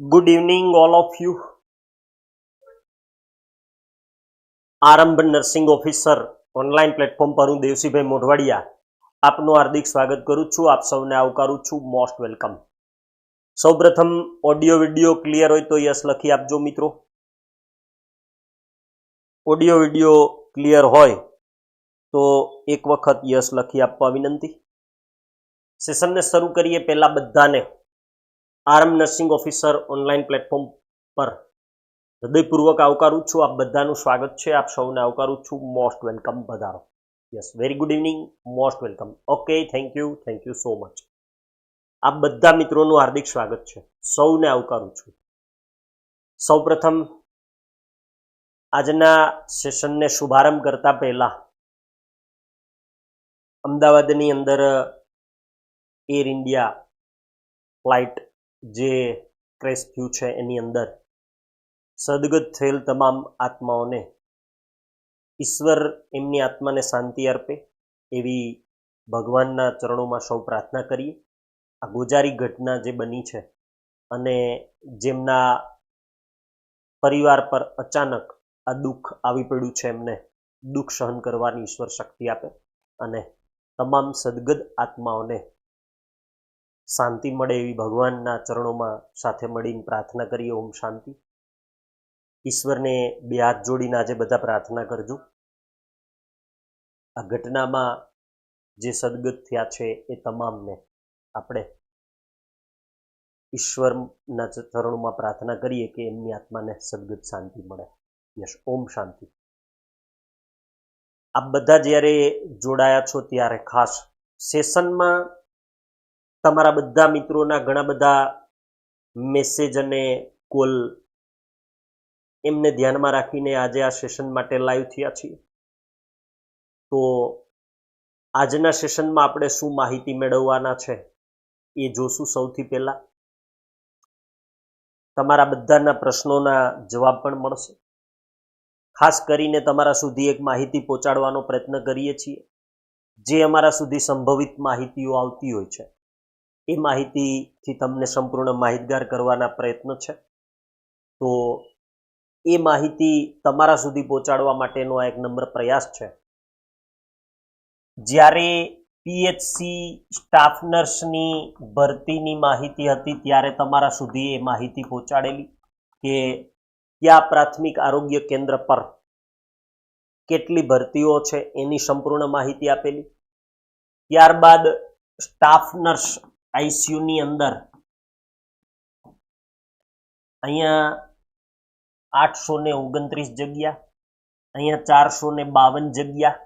Good evening all of you Aarambh nursing officer online platform પર હું દેવસીભાઈ મોઢવાડિયા આપનું હાર્દિક સ્વાગત કરું છું. આપ સૌને આવકારું છું. મોસ્ટ વેલકમ સૌપ્રથમ ઓડિયો વિડિયો ક્લિયર હોય તો યસ લખી આપજો મિત્રો. ઓડિયો વિડિયો ક્લિયર હોય તો એક વખત યસ લખી આપવા વિનંતી. સેશનને શરૂ કરીએ પહેલાં બધાને. આરંભ નર્સિંગ ઓફિસર ઓનલાઈન પ્લેટફોર્મ પર હૃદયપૂર્વક આવકારું છું. આપ બધાનું સ્વાગત છે. આપ સૌને આવકારું છું. મોસ્ટ વેલકમ વધારો yes, very good evening. Most welcome. Okay, thank you. Thank you so much. આપ બધા મિત્રોનું હાર્દિક સ્વાગત છે. સૌને આવકારું છું. સૌપ્રથમ, આજના સેશનને શુભારંભ કરતા પહેલા અમદાવાદની અંદર એર ઇન્ડિયા ફ્લાઇટ જે ક્રેશ થયું છે એની અંદર. સદગત થયેલ તમામ આત્માઓને ઈશ્વર એમની આત્માને શાંતિ અર્પે એવી ભગવાનના ચરણોમાં સૌ પ્રાર્થના કરીએ. આ ગોજારી ઘટના જે બની છે અને જેમના પરિવાર પર અચાનક આ દુઃખ આવી પડ્યું છે એમને દુઃખ સહન કરવાની ઈશ્વર શક્તિ આપે અને તમામ સદગત આત્માઓને શાંતિ મળે એવી ભગવાનના ચરણોમાં સાથે મળીને પ્રાર્થના કરીએ. ઓમ શાંતિ. ઈશ્વરને બે હાથ જોડીને આજે બધા પ્રાર્થના કરજો. આ ઘટનામાં જે સદગત થયા છે એ તમામને આપણે ઈશ્વરના ચરણોમાં પ્રાર્થના કરીએ કે એમની આત્માને સદગત શાંતિ મળે. યશ. ઓમ શાંતિ. આપ બધા જ્યારે જોડાયા છો ત્યારે ખાસ સેશનમાં તમારા બધા મિત્રોના ઘણા બધા મેસેજ અને કોલ એમને ધ્યાનમાં રાખીને આજે આ સેશન માટે લાઈવ થયા છીએ. તો આજના સેશનમાં આપણે શું માહિતી મેળવવાના છે એ જોશું સૌથી પહેલા. તમારા બધાના પ્રશ્નોના જવાબ પણ મળશે. ખાસ કરીને તમારા સુધી એક માહિતી પહોંચાડવાનો પ્રયત્ન કરીએ છીએ. જે અમારા સુધી સંભવિત માહિતીઓ આવતી હોય છે. એ માહિતીથી તમને સંપૂર્ણ માહિતગાર કરવાના પ્રયત્ન છે. તો એ માહિતી તમારા સુધી પહોંચાડવા માટેનો આ એક નમ્ર પ્રયાસ છે. જ્યારે પીએચસી સ્ટાફ નર્સની ભરતીની માહિતી હતી ત્યારે તમારા સુધી એ માહિતી પહોંચાડેલી કે કયા પ્રાથમિક આરોગ્ય કેન્દ્ર પર કેટલી ભરતીઓ છે એની સંપૂર્ણ માહિતી આપેલી. ત્યારબાદ સ્ટાફ નર્સ આઈસીયુની અંદર. અહીંયા આઠસો ને ઓગણત્રીસ જગ્યા, અહીંયા ચારસો ને બાવન જગ્યા.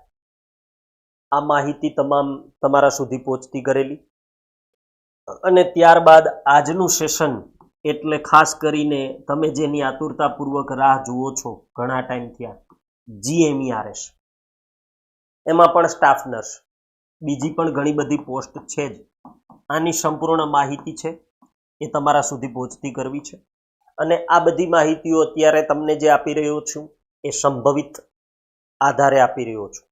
આ માહિતી તમામ તમારા સુધી પહોંચતી કરેલી. અને ત્યારબાદ આજનું સેશન એટલે ખાસ કરીને તમે જેની આતુરતાપૂર્વક રાહ જુઓ છો ઘણા ટાઈમ થયા, જીએમઈઆરએસ. એમાં પણ સ્ટાફ નર્સ. બીજી પણ ઘણી બધી પોસ્ટ છે જ. આની સંપૂર્ણ માહિતી છે એ તમારા સુધી પહોંચતી કરવી છે. અને આ બધી માહિતીઓ અત્યારે તમને જે આપી રહ્યો છું એ સંભવિત આધારે આપી રહ્યો છું.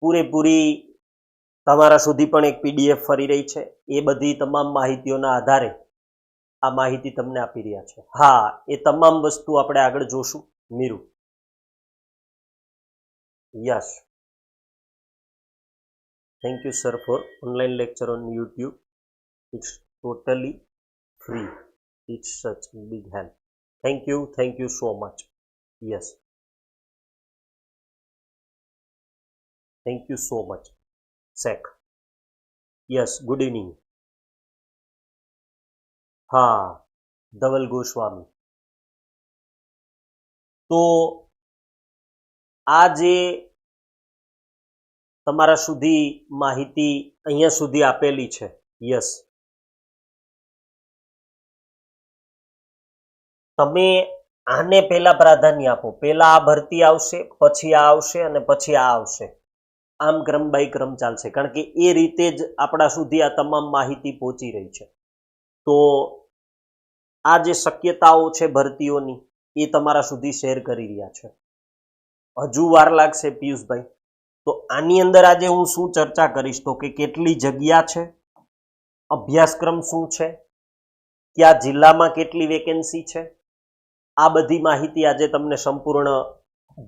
પૂરેપૂરી તમારા સુધી પણ એક પીડીએફ ફરી રહી છે. એ બધી તમામ માહિતીઓના આધારે આ માહિતી તમને આપી રહ્યા છે. હા, એ તમામ વસ્તુ આપણે આગળ જોશું. મીરુ. Yes. thank you sir for online lecture on youtube it's totally free it's such big help thank you thank you so much yes thank you so much sec yes good evening ha Dhaval Goswami तो આજે તમારા સુધી માહિતી અહીંયા સુધી આપેલી છે. Yes. તમે આને પહેલા પ્રાધાન્ય આપો. પહેલા આ ભરતી આવશે, પછી આ આવશે અને પછી આ આવશે. આમ ક્રમ બાય ક્રમ ચાલશે. કારણ કે એ રીતે જ આપણા સુધી આ તમામ માહિતી પહોંચી રહી છે. તો આ જે શક્યતાઓ છે ભરતીઓની, એ તમારા સુધી શેર કરી રહ્યા છે. હજુ વાર લાગશે પિયુષભાઈ. તો આની અંદર આજે હું શું ચર્ચા કરીશ તો કે કેટલી જગ્યા છે? અભ્યાસક્રમ શું છે? કયા જિલ્લામાં કેટલી વેકેન્સી છે? આ બધી માહિતી આજે તમને સંપૂર્ણ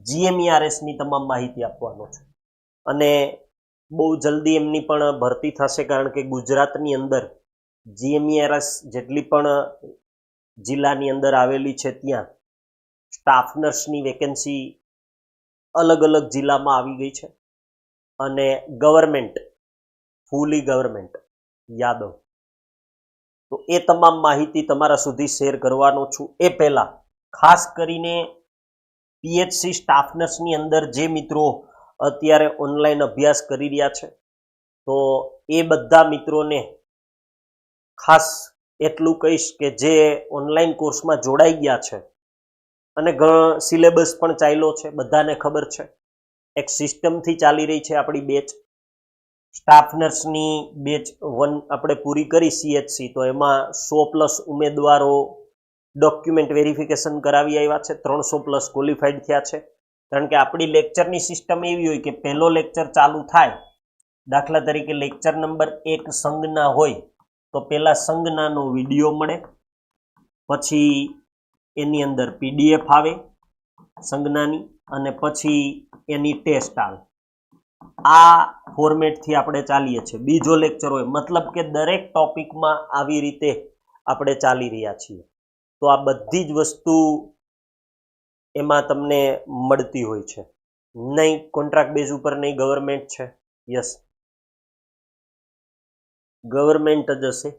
જીએમઈઆરએસની તમામ માહિતી આપવાનો છે. અને બહુ જલ્દી એમની પણ ભરતી થશે કારણ કે ગુજરાતની અંદર જીએમઈઆરએસ જેટલી પણ જિલ્લાની અંદર આવેલી છે ત્યાં સ્ટાફ નર્સની વેકેન્સી અલગ અલગ જિલ્લામાં આવી ગઈ છે. અને ગવર્મેન્ટ, ફૂલી ગવર્મેન્ટ, યાદવ. તો એ તમામ માહિતી તમારા સુધી શેર કરવાનો છું. એ પહેલાં, ખાસ કરીને પીએચસી સ્ટાફ નર્સની અંદર જે મિત્રો અત્યારે ઓનલાઈન અભ્યાસ કરી રહ્યા છે, તો એ બધા મિત્રોને ખાસ એટલું કહીશ કે જે ઓનલાઈન કોર્સમાં જોડાઈ ગયા છે અને સિલેબસ પણ ચાલ્યો છે, બધાને ખબર છે. એક સિસ્ટમથી ચાલી રહી છે આપણી બેચ સ્ટાફ નર્સની બેચ વન આપણે પૂરી કરી સીએચસી તો એમાં સો પ્લસ ઉમેદવારો ડોક્યુમેન્ટ વેરિફિકેશન કરાવી આવ્યા છે, ત્રણસો પ્લસ ક્વોલિફાઈડ થયા છે. કારણ કે આપણી લેક્ચરની સિસ્ટમ એવી હોય કે પહેલો લેક્ચર ચાલુ થાય, દાખલા તરીકે લેક્ચર નંબર એક સંજ્ઞા હોય, તો પહેલાં સંજ્ઞાનો વીડિયો મળે, પછી એની અંદર પીડીએફ આવે સંજ્ઞાની અને પછી એની ટેસ્ટ આવે આ ફોર્મેટથી આપણે ચાલીએ છીએ. બીજો લેક્ચર હોય, મતલબ કે દરેક ટોપિકમાં આવી રીતે આપણે ચાલી રહ્યા છીએ. તો આ બધી જ વસ્તુ એમાં તમને મળતી હોય છે. નહીં કોન્ટ્રાક્ટ બેઝ ઉપર નહીં ગવર્મેન્ટ છે. યસ ગવર્મેન્ટ જ હશે.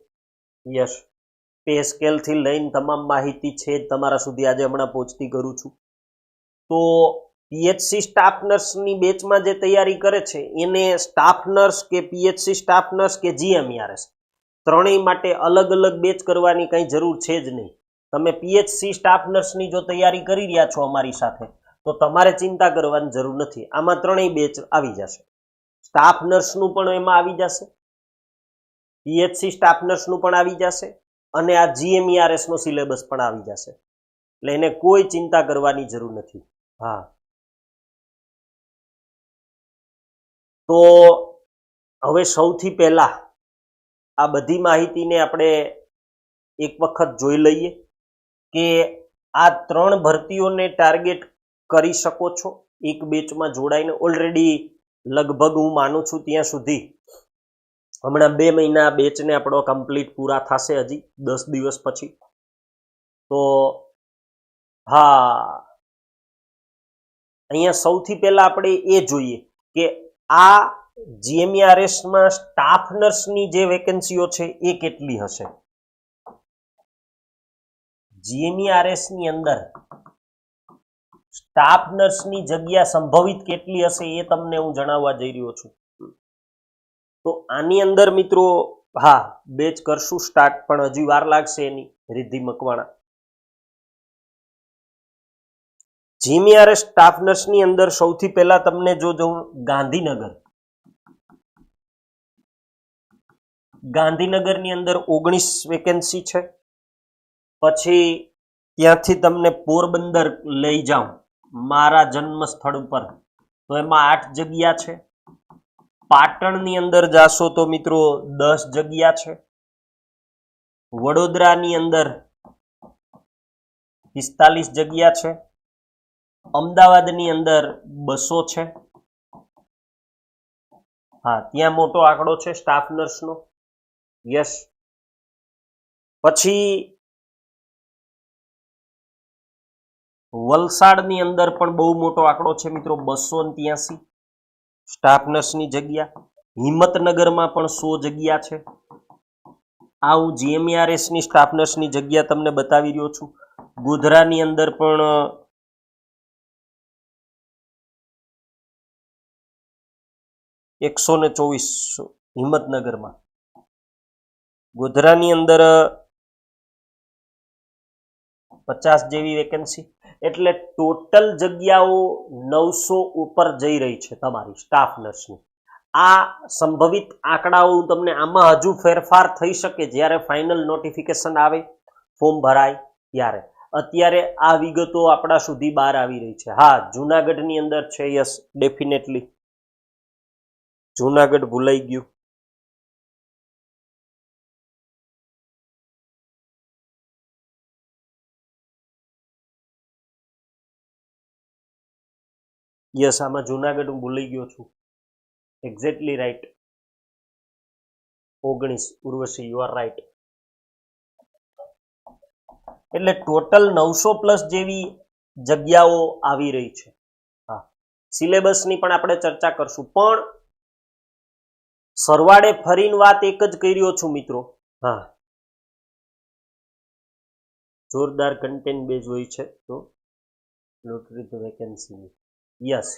યસ પે સ્કેલથી લઈને તમામ માહિતી છે તમારા સુધી આજે હમણાં પહોંચતી કરું છું. તો પીએચસી સ્ટાફ નર્સની બેચમાં જે તૈયારી કરે છે, એને સ્ટાફ નર્સ કે પીએચસી સ્ટાફ નર્સ કે જીએમઆરએસ ત્રણેય માટે અલગ અલગ બેચ કરવાની કંઈ જરૂર છે જ નહીં. તમે પીએચસી સ્ટાફ નર્સની જો તૈયારી કરી રહ્યા છો અમારી સાથે, તો તમારે ચિંતા કરવાની જરૂર નથી. આમાં ત્રણેય બેચ આવી જશે. સ્ટાફ નર્સનું પણ એમાં આવી જશે. પીએચસી સ્ટાફ નર્સનું પણ આવી જશે અને આ જીએમઈઆરએસનો સિલેબસ પણ આવી જશે. એટલે એને કોઈ ચિંતા કરવાની જરૂર નથી. હા. તો હવે સૌથી પહેલા આ બધી માહિતીને આપણે એક વખત જોઈ લઈએ કે આ ત્રણ ભરતીઓને ટાર્ગેટ કરી શકો છો એક બેચમાં જોડાઈને. ઓલરેડી લગભગ હું માનું છું ત્યાં સુધી હમણાં બે મહિના બેચને આપણો કમ્પ્લીટ પૂરા થશે હજી દસ દિવસ પછી. તો હા અહીંયા સૌથી પહેલા આપણે એ જોઈએ કે આ જીએમઈઆરએસમાં સ્ટાફ નર્સની જે વેકેન્સીઓ છે એ કેટલી હશે? જીએમઈઆરએસની અંદર સ્ટાફ નર્સની જગ્યા સંભવિત કેટલી હશે એ તમને હું જણાવવા જઈ રહ્યો છું. તો આની અંદર મિત્રો હા બેચ કરશું સ્ટાર્ટ પણ હજી વાર લાગશે એની રિદ્ધિ મકવાણા. જીમીઆરએસ સ્ટાફ નર્સની અંદર સૌથી પહેલા તમને જો જોઉં, ગાંધીનગર. ગાંધીનગરની અંદર ઓગણીસ વેકેન્સી છે. પછી ત્યાંથી તમને પોરબંદર લઈ જાઉં, મારા જન્મ સ્થળ ઉપર. તો એમાં આઠ જગ્યા છે. પાટણની અંદર જાશો તો મિત્રો દસ જગ્યા છે. વડોદરાની અંદર પિસ્તાલીસ જગ્યા છે. અમદાવાદની અંદર બસો છે. હા, ત્યાં મોટો આંકડો છે સ્ટાફ નર્સનો યસ પછી વલસાડની અંદર પણ બહુ મોટો આંકડો છે મિત્રો, બસો ત્યાસી સ્ટાફ નર્સની જગ્યા. હિંમતનગરમાં પણ સો જગ્યા છે. આ હું જીએમઆરએસની સ્ટાફ નર્સની જગ્યા તમને બતાવી રહ્યો છું. ગોધરાની અંદર પણ એકસો ને ચોવીસ હિંમતનગરમાં. ગોધરાની અંદર પચાસ જેવી વેકેન્સી એટલે ટોટલ જગ્યાઓ નવસો ઉપર જઈ રહી છે તમારી સ્ટાફ નર્સની આ સંભવિત આંકડાઓ તમને આમાં હજુ ફેરફાર થઈ શકે જ્યારે ફાઇનલ નોટિફિકેશન આવે ફોર્મ ભરાય ત્યારે. અત્યારે આ વિગતો આપણા સુધી બહાર આવી રહી છે. હા, જુનાગઢની અંદર છે યસ ડેફિનેટલી જૂનાગઢ ભૂલાઈ ગયું. યસ, આમાં જૂનાગઢ હું ભૂલી ગયો છું. એક્ઝેક્ટલી રાઈટ ઓગણીસ ઉર્વશી યુ આર રાઈટ એટલે ટોટલ નવસો પ્લસ જેવી જગ્યાઓ આવી રહી છે. હા. સિલેબસની પણ આપણે ચર્ચા કરશું. પણ સરવાળે ફરીને વાત એક જ કરી રહ્યો છું મિત્રો. હા. જોરદાર કન્ટેન્ટ બેઝ હોય છે તો લોટરી ધ વેકેન્સી યસ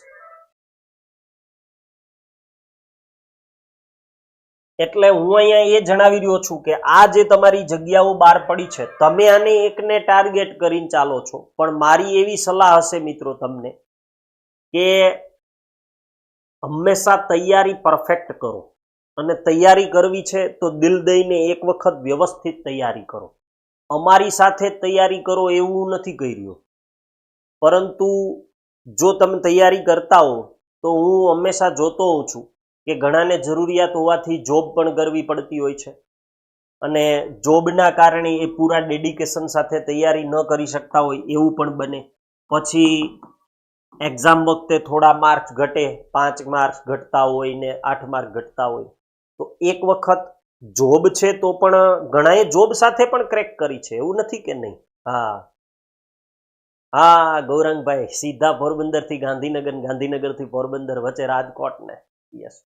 એટલે હું અહીંયા એ જણાવી રહ્યો છું કે આ જે તમારી જગ્યાઓ બહાર પડી છે તમે આને એકને ટાર્ગેટ કરીને ચાલો છો. પણ મારી એવી સલાહ હશે મિત્રો તમને કે હંમેશા તૈયારી પરફેક્ટ કરો. અને તૈયારી કરવી છે તો દિલ દઈને એક વખત વ્યવસ્થિત તૈયારી કરો. અમારી સાથે તૈયારી કરો એવું નથી કહી રહ્યો પરંતુ જો તમે તૈયારી કરતા હો, તો હું હંમેશા જોતો હોઉં છું કે ઘણાને જરૂરિયાત હોવાથી જોબ પણ કરવી પડતી હોય છે. અને જોબના કારણે એ પૂરા ડેડિકેશન સાથે તૈયારી ન કરી શકતા હોય એવું પણ બને. પછી એક્ઝામ વખતે થોડા માર્ક્સ ઘટે, પાંચ માર્ક્સ ઘટતા હોય ને આઠ માર્ક ઘટતા હોય. તો એક વખત જોબ છે તો પણ ઘણાએ જોબ સાથે પણ ક્રેક કરી છે, એવું નથી કે નહીં? હા. હા, ગૌરંગભાઈ, સીધા પોરબંદરથી ગાંધીનગર, ગાંધીનગરથી પોરબંદર વચ્ચે રાજકોટને. યસ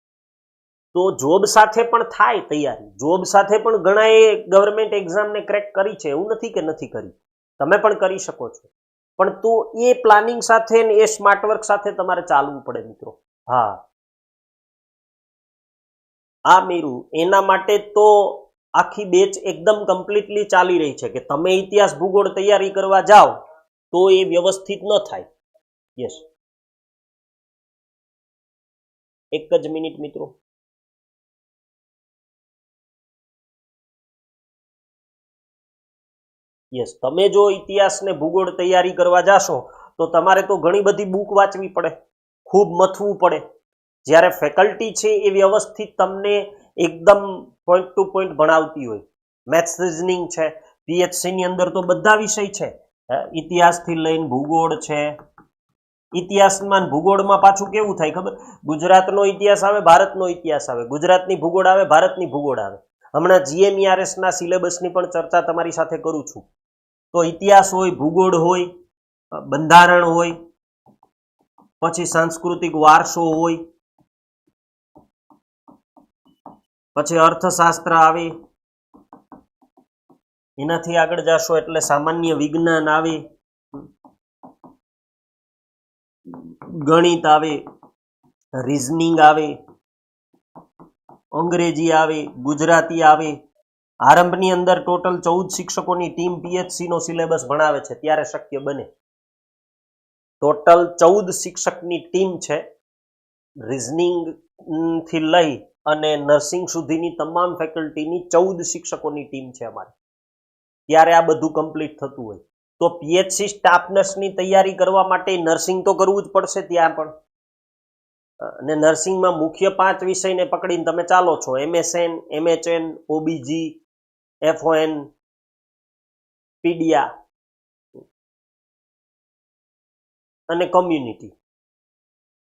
તો જોબ સાથે પણ થાય તૈયારી. જોબ સાથે પણ ઘણાએ ગવર્મેન્ટ એક્ઝામને ક્રેક કરી છે, એવું નથી કે નથી કરી. તમે પણ કરી શકો છો. પણ તો એ પ્લાનિંગ સાથે ને એ સ્માર્ટ વર્ક સાથે તમારે ચાલવું પડે, મિત્રો. હા. આ મીરુ, એના માટે તો આખી બેચ એકદમ કમ્પ્લીટલી ચાલી રહી છે કે તમે ઇતિહાસ ભૂગોળ તૈયારી કરવા જાઓ, તો એ વ્યવસ્થિત ન થાય. યસ એક જ મિનિટ, મિત્રો. યસ તમે જો ઇતિહાસ ને ભૂગોળ તૈયારી કરવા જાશો, તો તમારે તો ઘણી બધી બુક વાંચવી પડે, ખૂબ મથવું પડે. જ્યારે ફેકલ્ટી છે એ વ્યવસ્થિત તમને એકદમ પોઈન્ટ ટુ પોઈન્ટ ભણાવતી હોય. મેથ્સ રિઝનિંગ છે પીએચસીની અંદર તો બધા વિષય છે. ઇતિહાસથી લઈને ભૂગોળ છે. ઇતિહાસમાં ભૂગોળમાં પાછું કેવું થાય ખબર? ગુજરાતનો ઇતિહાસ આવે, ભારતનો ઇતિહાસ આવે. ગુજરાતની ભૂગોળ આવે, ભારતની ભૂગોળ આવે. હમણાં જીએમઈઆરએસના સિલેબસની પણ ચર્ચા તમારી સાથે કરું છું. તો ઇતિહાસ હોય, ભૂગોળ હોય, બંધારણ હોય, પછી સાંસ્કૃતિક વારસો હોય પછી અર્થશાસ્ત્ર આવી. એનાથી આગળ જશો એટલે સામાન્ય વિજ્ઞાન આવી. ગણિત આવી રીઝનિંગ આવી, અંગ્રેજી આવી, ગુજરાતી આવી. આરંભની અંદર ટોટલ ચૌદ શિક્ષકોની ટીમ પીએચસી નો સિલેબસ ભણાવે છે, ત્યારે શક્ય બને. ટોટલ ચૌદ શિક્ષકની ટીમ છે રિઝનિંગથી લઈ અને નર્સિંગ સુધીની તમામ ફેકલ્ટીની ચૌદ શિક્ષકોની ટીમ છે અમારી. ત્યારે આ બધું કમ્પ્લીટ થતું હોય. તો પીએચસી સ્ટાફ નર્સની તૈયારી કરવા માટે નર્સિંગ તો કરવું જ પડશે ત્યાં પણ. અને નર્સિંગમાં મુખ્ય પાંચ વિષયને પકડીને તમે ચાલો છો. એમએસએન, એમએચએન, ઓબીજી, એફઓએન, પીડિયા અને કોમ્યુનિટી.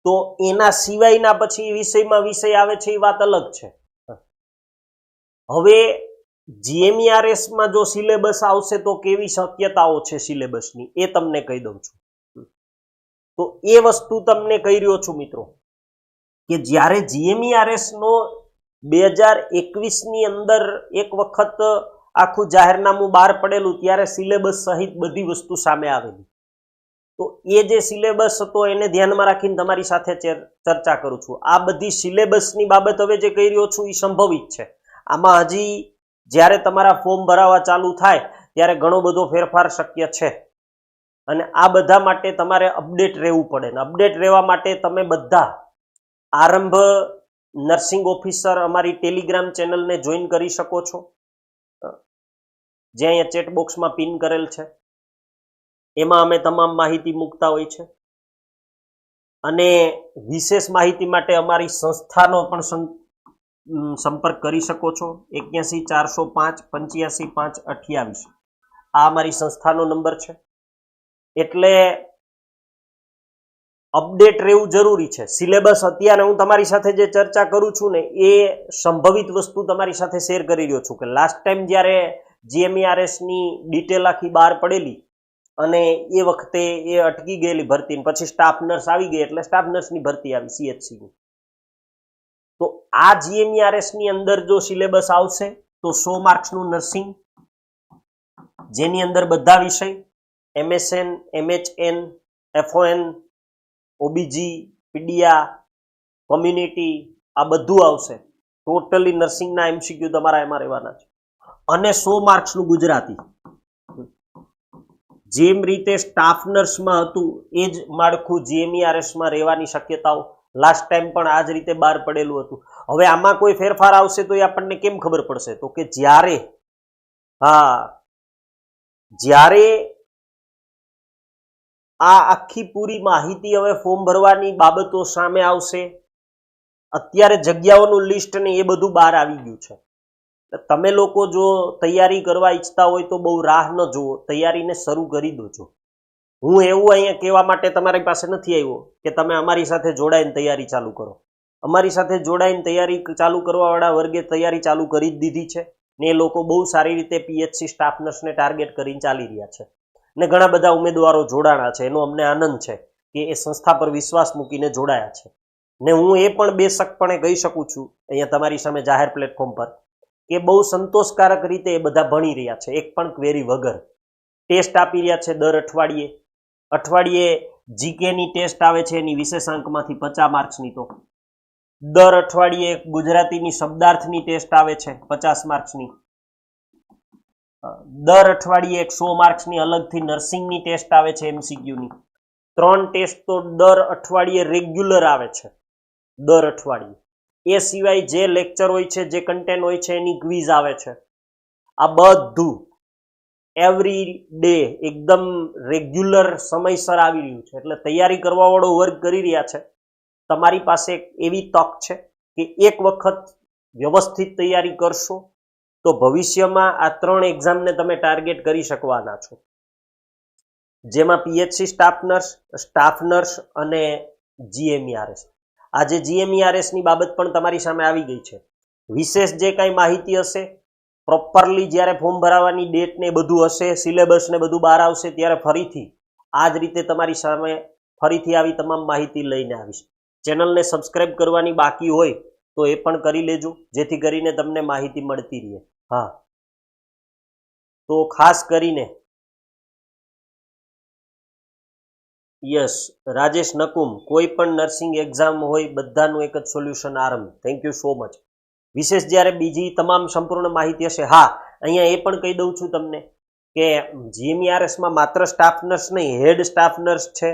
તો એના સિવાયના પછી વિષયમાં વિષય આવે છે, એ વાત અલગ છે. હવે જીએમઆરએસમાં જો સિલેબસ આવશે તો કેવી શક્યતાઓ છે સિલેબસની, એ તમને કહી દઉં છું. તો એ વસ્તુ તમને કહી રહ્યો છું મિત્રો, કે જ્યારે જીએમઈઆરએસનો બે હજાર એકવીસની અંદર એક વખત આખું જાહેરનામું બહાર પડેલું, ત્યારે સિલેબસ સહિત બધી વસ્તુ સામે આવેલી. તો એ જે સિલેબસ હતો એને ધ્યાનમાં રાખીને તમારી સાથે ચર્ચા કરું છું. આ બધી સિલેબસની બાબત હવે જે કહી રહ્યો છું એ સંભવિત છે. આમાં હજી જ્યારે તમારા ફોર્મ ભરાવા ચાલુ થાય ત્યારે ઘણો બધો ફેરફાર શક્ય છે. અને આ બધા માટે તમારે અપડેટ રહેવું પડે ને અપડેટ રહેવા માટે તમે બધા આરંભ નર્સિંગ ઓફિસર અમારી ટેલિગ્રામ ચેનલને જોઈન કરી શકો છો. જે અહીંયા ચેટબોક્સમાં પિન કરેલ છે. એમાં અમે તમામ માહિતી મૂકતા હોય છે. અને વિશેષ માહિતી માટે અમારી સંસ્થાનો પણ સંપર્ક કરી શકો છો. એક્યાસી ચારસો પાંચ પંચ્યાસી પાંચ અઠ્યાવીસ. આ અમારી સંસ્થાનો નંબર છે. એટલે અપડેટ રહેવું જરૂરી છે. સિલેબસ અત્યારે હું તમારી સાથે જે ચર્ચા કરું છું ને, એ સંભવિત વસ્તુ તમારી સાથે શેર કરી રહ્યો છું કે લાસ્ટ ટાઈમ જ્યારે જીએમઈઆરએસની ડિટેલ આખી બહાર પડેલી અને એ વખતે એ અટકી ગયેલી ભરતી પછી સ્ટાફ નર્સ આવી ગઈ એટલે સ્ટાફ નર્સની ભરતી આવી સીએચસીની તો આ જીએમઈઆરએસની અંદર જો સિલેબસ આવશે તો સો માર્ક્સનું નર્સિંગ જેની અંદર બધા વિષય એમએસએન એમએચએન એફઓએન ઓબીજી પીડિયા કોમ્યુનિટી આ બધું આવશે. ટોટલી નર્સિંગના એમસીક્યુ તમારા એમાં રહેવાના છે. અને સો માર્ક્સનું ગુજરાતી. જેમ રીતે સ્ટાફ નર્સમાં હતું એ જ માળખું જીએમઈઆરએસમાં રહેવાની શક્યતાઓ લાસ્ટ ટાઈમ પણ આ જ રીતે બહાર પડેલું હતું. હવે આમાં કોઈ ફેરફાર આવશે તો એ આપણને કેમ ખબર પડશે? તો કે જ્યારે, હા, જ્યારે આ આખી પૂરી માહિતી હવે ફોર્મ ભરવાની બાબતો સામે આવશે, અત્યારે જગ્યાઓનું લિસ્ટ ને એ બધું બહાર આવી ગયું છે. તમે લોકો જો તૈયારી કરવા ઈચ્છતા હોય તો બહુ રાહ ન જુઓ, તૈયારીને શરૂ કરી દો છો. હું એવું અહીંયા કહેવા માટે તમારી પાસે નથી આવ્યો કે તમે અમારી સાથે જોડાઈને તૈયારી ચાલુ કરો. અમારી સાથે જોડાઈને તૈયારી ચાલુ કરવાવાળા વર્ગે તૈયારી ચાલુ કરી જ દીધી છે ને એ લોકો બહુ સારી રીતે પીએચસી સ્ટાફ નર્સને ટાર્ગેટ કરીને ચાલી રહ્યા છે. ને ઘણા બધા ઉમેદવારો જોડાણા છે, એનો અમને આનંદ છે કે એ સંસ્થા પર વિશ્વાસ મૂકીને જોડાયા છે. ને હું એ પણ બેશકપણે કહી શકું છું, અહીંયા તમારી સામે જાહેર પ્લેટફોર્મ પર કે બહુ સંતોષકારક રીતે એ બધા ભણી રહ્યા છે. એક પણ ક્વેરી વગર. ટેસ્ટ આપી રહ્યા છે દર અઠવાડિયે. અઠવાડિયે જીકેની ટેસ્ટ આવે છે એની વિશેષાંકમાંથી પચાસ માર્ક્સની તો. દર અઠવાડિયે ગુજરાતીની શબ્દાર્થની ટેસ્ટ આવે છે પચાસ માર્ક્સની. દર અઠવાડિયે એક સો માર્ક્સની અલગથી નર્સિંગની ટેસ્ટ આવે છે એમસીક્યુની. ત્રણ ટેસ્ટ તો દર અઠવાડિયે રેગ્યુલર આવે છે. દર અઠવાડિયે. એ સિવાય જે લેક્ચર હોય છે, જે કન્ટેન્ટ હોય છે, એની ક્વિઝ આવે છે. આ બધું એવરી ડે એકદમ રેગ્યુલર સમયસર આવી રહ્યું છે. એટલે તૈયારી કરવાવાળો વર્ગ કરી રહ્યા છે. તમારી પાસે એવી તક છે કે એક વખત વ્યવસ્થિત તૈયારી કરશો તો ભવિષ્યમાં આ ત્રણ એક્ઝામને તમે ટાર્ગેટ કરી શકવાના છો. જેમાં PHC staff nurse staff nurse અને જીએમઈઆરએસ આજે જીએમઈઆરએસની બાબત પણ તમારી સામે આવી ગઈ છે. વિશેષ જે કાંઈ માહિતી હશે પ્રોપરલી જ્યારે ફોર્મ ભરાવાની ડેટ ને બધું હશે સિલેબસ ને બધું બહાર આવશે ત્યારે ફરીથી આ જ રીતે તમારી સામે ફરીથી આવી તમામ માહિતી લઈને આવીશ. ચેનલને સબસ્ક્રાઇબ કરવાની બાકી હોય તો એ પણ કરી લેજો, જેથી કરીને તમને માહિતી મળતી રહે. હા. તો ખાસ કરીને યસ, રાજેશ નકુમ, કોઈ પણ નર્સિંગ એક્ઝામ હોય, બધાનું એક જ સોલ્યુશન આરંભ. થેન્ક યુ સો મચ વિશેષ જ્યારે બીજી તમામ સંપૂર્ણ માહિતી હશે, હા, અહીંયા એ પણ કહી દઉં છું તમને કે જીએમઈઆરએસમાં માત્ર સ્ટાફ નર્સ નહીં હેડ સ્ટાફ નર્સ છે.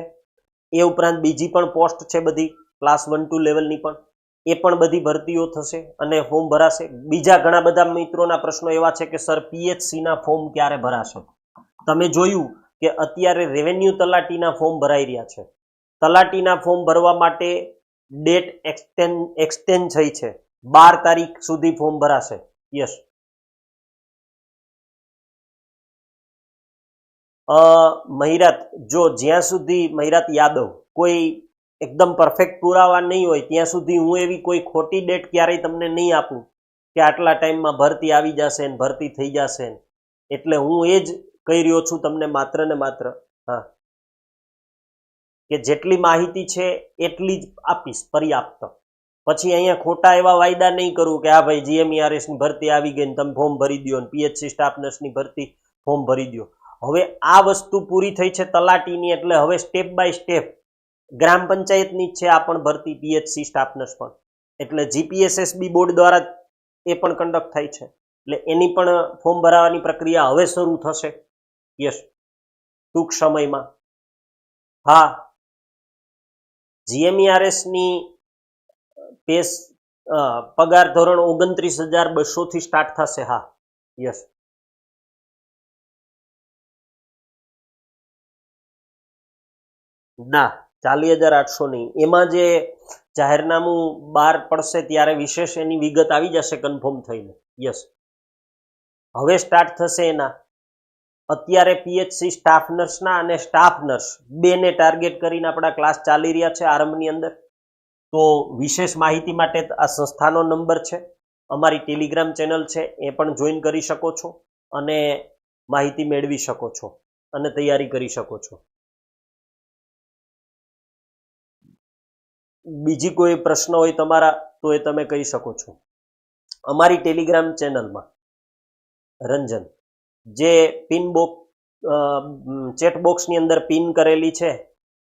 એ ઉપરાંત બીજી પણ પોસ્ટ છે બધી ક્લાસ વન ટુ લેવલની પણ. એ પણ બધી ભરતીઓ થશે અને ફોર્મ ભરાશે. બીજા ઘણા બધા મિત્રોના પ્રશ્નો એવા છે કે સર પીએચસીના ફોર્મ ક્યારે ભરાશે? તમે જોયું કે અત્યારે રેવન્યુ તલાટીના ફોર્મ ભરાઈ રહ્યા છે. તલાટીના ફોર્મ ભરવા માટે ડેટ એક્સટેન્ડ એક્સટેન્ડ થઈ છે. બાર તારીખ સુધી ફોર્મ ભરાશે. યસ મહિરાત, જો જ્યાં સુધી મહિરાત યાદવ કોઈ એકદમ પરફેક્ટ પુરાવા નહીં હોય, ત્યાં સુધી હું એવી કોઈ ખોટી ડેટ ક્યારેય તમને નહીં આપું કે આટલા ટાઈમમાં ભરતી આવી જશે ભરતી થઈ જશે એટલે હું એ જ કહી રહ્યો છું તમને માત્ર ને માત્ર. હા. કે જેટલી માહિતી છે એટલી જ આપીશ, પર્યાપ્ત. પછી અહીંયા ખોટા એવા વાયદા નહીં કરું કે આ ભાઈ જીએમઈઆરએસની ભરતી આવી ગઈ તમે ફોર્મ ભરી દો ને પીએચસી સ્ટાફ નર્સની ભરતી ફોર્મ ભરી દો હવે આ વસ્તુ પૂરી થઈ છે તલાટીની, એટલે હવે સ્ટેપ બાય સ્ટેપ ગ્રામ પંચાયતની જ છે આ પણ ભરતી પીએચસી સ્ટાફ નર્સ પણ. એટલે જીપીએસએસબી બોર્ડ દ્વારા એ પણ કન્ડક્ટ થાય છે. એટલે એની પણ ફોર્મ ભરાવાની પ્રક્રિયા હવે શરૂ થશે. યસ ટૂંક સમયમાં. હા. જીએમઈઆરએસની પેસ પગાર ધોરણ ઓગણત્રીસ હજાર બસોથી સ્ટાર્ટ થશે. હા. યસ ના, ચાલીસ હજાર આઠસો નહીં એમાં જે જાહેરનામું બહાર પડશે ત્યારે વિશેષ એની વિગત આવી જશે કન્ફર્મ થઈને. યસ હવે સ્ટાર્ટ થશે એના. અત્યારે પીએચસી સ્ટાફ નર્સના અને સ્ટાફ નર્સ બેને ટાર્ગેટ કરીને આપણા ક્લાસ ચાલી રહ્યા છે આરંભની અંદર. તો વિશેષ માહિતી માટે આ સંસ્થાનો નંબર છે, અમારી ટેલિગ્રામ ચેનલ છે, એ પણ જોઈન કરી શકો છો અને માહિતી મેળવી શકો છો અને તૈયારી કરી શકો છો. બીજી કોઈ પ્રશ્ન હોય તમારા, તો એ તમે કહી શકો છો. અમારી ટેલિગ્રામ ચેનલમાં રંજન. જે પિન બોક્સ ચેટ બોક્સની અંદર પિન કરેલી છે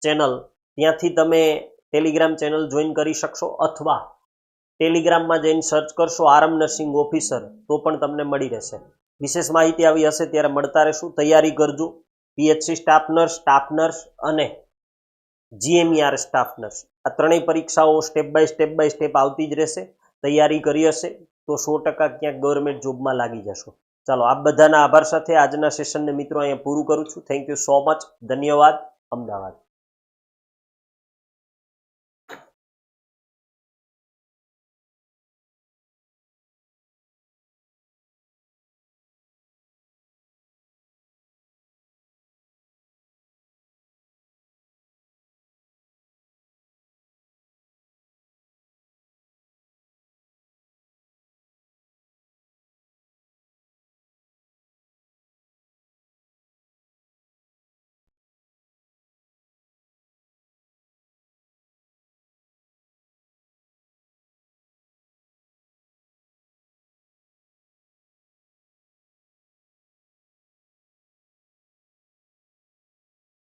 ચેનલ, ત્યાંથી તમે ટેલિગ્રામ ચેનલ જોઈન કરી શકશો અથવા ટેલિગ્રામમાં જઈને સર્ચ કરશો આરમ નર્સિંગ ઓફિસર, તો પણ તમને મળી રહેશે. વિશેષ માહિતી આવી હશે ત્યારે મળતા રહેશું. તૈયારી કરજો. PHC staff nurse staff nurse અને જીએમઈઆર સ્ટાફ નર્સ આ ત્રણેય પરીક્ષાઓ step by step by step આવતી જ રહેશે. તૈયારી કરી હશે તો સો ટકા ક્યાંક ગવર્મેન્ટ જોબમાં લાગી જશો. ચાલો, આપ બધાના આભાર સાથે આજના સેશનને મિત્રો અહીંયા પૂરું કરું છું. થેન્ક યુ સો મચ ધન્યવાદ. અમદાવાદ.